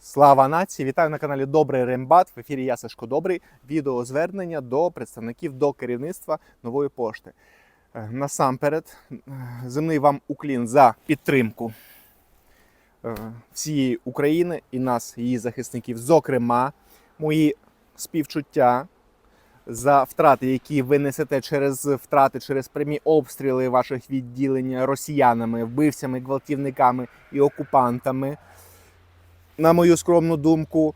Слава нації! Вітаю на каналі Добрий Рембат. В ефірі я Сашко Добрий. Відеозвернення до представників до керівництва нової пошти. Е, Насамперед, е, земний вам уклін за підтримку е, всієї України і нас, її захисників. Зокрема, мої співчуття за втрати, які ви несете через втрати, через прямі обстріли ваших відділень росіянами, вбивцями, гвалтівниками і окупантами на мою скромну думку,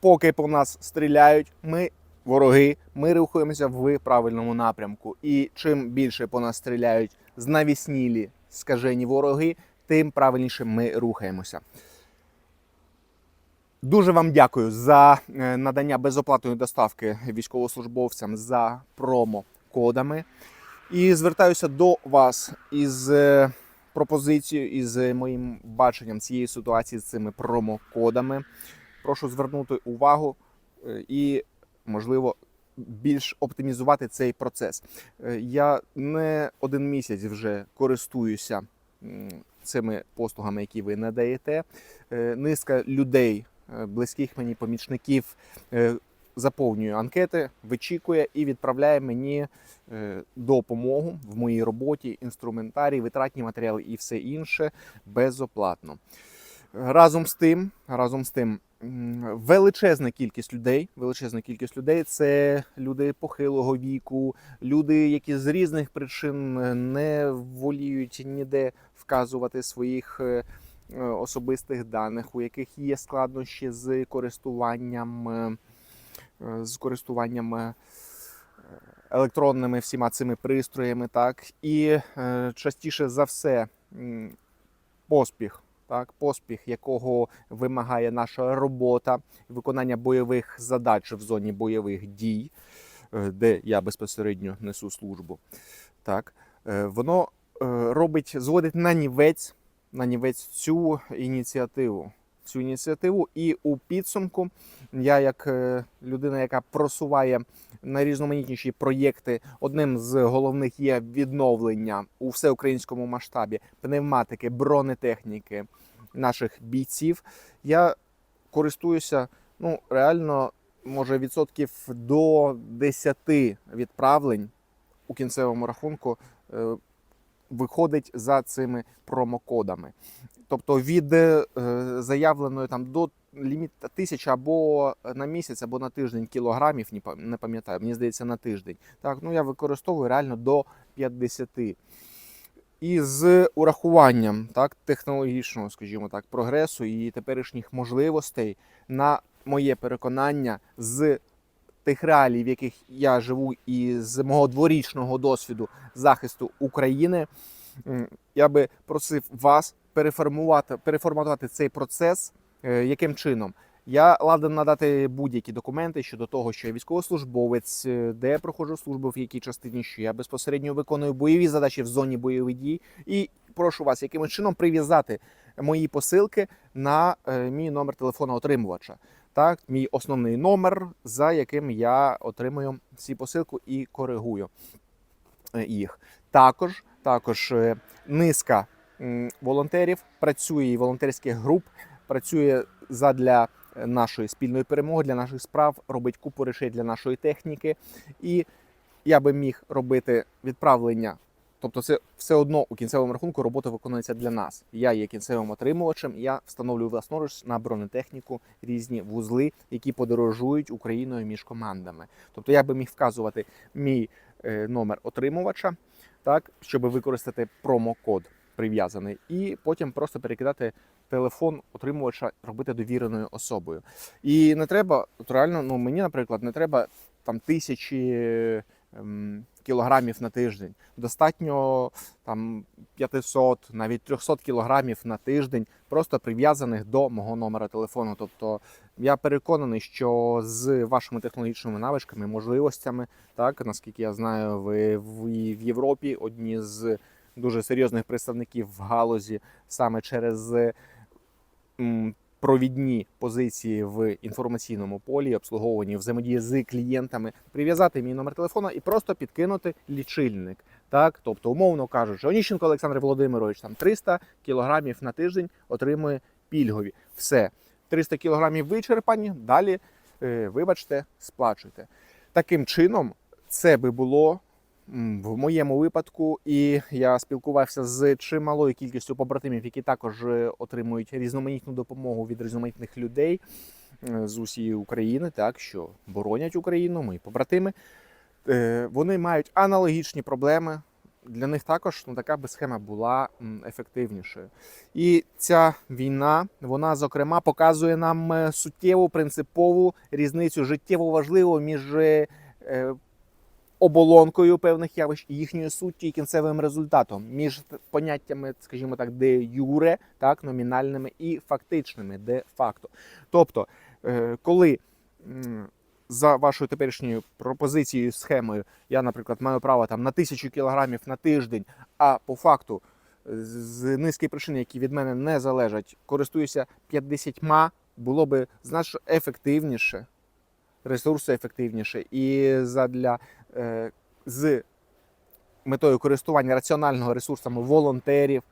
поки по нас стріляють, ми вороги, ми рухаємося в правильному напрямку. І чим більше по нас стріляють знавіснілі, скажені вороги, тим правильніше ми рухаємося. Дуже вам дякую за е, надання безоплатної доставки військовослужбовцям за промокодами. І звертаюся до вас із е, пропозицією із моїм баченням цієї ситуації з цими промокодами. Прошу звернути увагу е, і, можливо, більш оптимізувати цей процес. Е, Я не один місяць вже користуюся цими послугами, які ви надаєте. Е, Низка людей, е, близьких мені помічників, е, заповнює анкети, вичікує і відправляє мені е, допомогу в моїй роботі, інструментарій, витратні матеріали і все інше безоплатно. Разом з тим, разом з тим, величезна кількість людей, величезна кількість людей це люди похилого віку, люди, які з різних причин е, не воліють ніде вказувати своїх е, особистих даних, у яких є складнощі з користуванням, з користуванням. е, електронними всіма цими пристроями, так і е, частіше за все поспіх, так, поспіх, якого вимагає наша робота, виконання бойових задач в зоні бойових дій, е, де я безпосередньо несу службу. Так, е, воно е, робить, зводить на нівець, на нівець цю ініціативу. Цю ініціативу, і у підсумку я, як е, людина, яка просуває найрізноманітніші проєкти. Одним з головних є відновлення у всеукраїнському масштабі пневматики, бронетехніки наших бійців. Я користуюся ну реально, може, відсотків до 10 відправлень у кінцевому рахунку. е, Виходить за цими промокодами, тобто від е, заявленої там до ліміт тисяча або на місяць, або на тиждень кілограмів, не пам'ятаю, мені здається, на тиждень. Так, ну я використовую реально до 50. І з урахуванням так, технологічного, скажімо так, прогресу і теперішніх можливостей, на моє переконання, з тих реалій, в яких я живу, і з мого дворічного досвіду захисту України, я би просив вас переформувати, переформатувати цей процес. Е, Яким чином? Я ладен надати будь-які документи щодо того, що я військовослужбовець, е, де я проходжу службу, в якій частині, що я безпосередньо виконую бойові задачі в зоні бойових дій. І прошу вас, якимось чином прив'язати мої посилки на е, мій номер телефона отримувача. Так, мій основний номер, за яким я отримую ці посилку і коригую їх. Також, також низка волонтерів працює і волонтерських груп працює задля е, нашої спільної перемоги, для наших справ, робить купу речей для нашої техніки. І я би міг робити відправлення. Тобто, це все одно у кінцевому рахунку робота виконується для нас. Я є кінцевим отримувачем. Я встановлюю власноруч на бронетехніку різні вузли, які подорожують Україною між командами. Тобто, я би міг вказувати мій е, номер отримувача, так щоб використати промокод прив'язаний, і потім просто перекидати телефон отримувача, робити довіреною особою. І не треба, от реально, ну мені, наприклад, не треба там тисячі ем, кілограмів на тиждень. Достатньо там 500, навіть 300 кілограмів на тиждень, просто прив'язаних до мого номера телефону. Тобто я переконаний, що з вашими технологічними навичками, можливостями, так наскільки я знаю, ви в, Європі одні з дуже серйозних представників в галузі саме через провідні позиції в інформаційному полі, обслуговуванні взаємодії з клієнтами, прив'язати мій номер телефона і просто підкинути лічильник. Так, тобто, умовно кажучи, Оніщенко Олександр Володимирович там 300 кілограмів на тиждень отримує пільгові. Все. 300 кілограмів вичерпані, далі, е, вибачте, сплачуйте. Таким чином, це би було в моєму випадку, і я спілкувався з чималою кількістю побратимів, які також е, отримують різноманітну допомогу від різноманітних людей е, з усієї України, так що боронять Україну, мої побратими. Е, Вони мають аналогічні проблеми. Для них також ну, така би схема була ефективнішою. І ця війна, вона зокрема показує нам суттєву принципову різницю життєво важливу між оболонкою певних явищ і їхньою суттю і кінцевим результатом, між поняттями, скажімо так, де юре, так, номінальними і фактичними, де факто. Тобто, е, коли за вашою теперішньою пропозицією, схемою, я, наприклад, маю право там на тисячу кілограмів на тиждень, а по факту з низки причин, які від мене не залежать, користуюся 50, було би значно ефективніше, ресурсоефективніше і задля з метою користування раціонального ресурсами волонтерів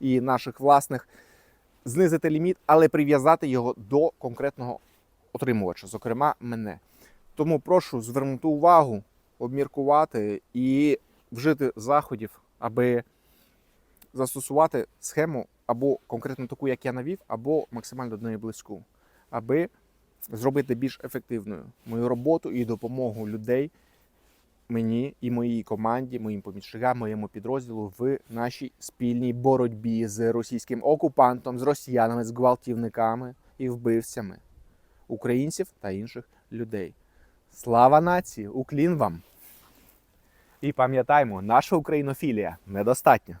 і наших власних знизити ліміт, але прив'язати його до конкретного отримувача, зокрема мене. Тому прошу звернути увагу, обміркувати і вжити заходів, аби застосувати схему або конкретно таку, як я навів, або максимально до неї близьку, аби зробити більш ефективною мою роботу і допомогу людей мені і моїй команді, моїм помічникам, моєму підрозділу в нашій спільній боротьбі з російським окупантом, з росіянами, з гвалтівниками і вбивцями українців та інших людей. Слава нації! Уклін вам! І пам'ятаймо, наша українофілія недостатня.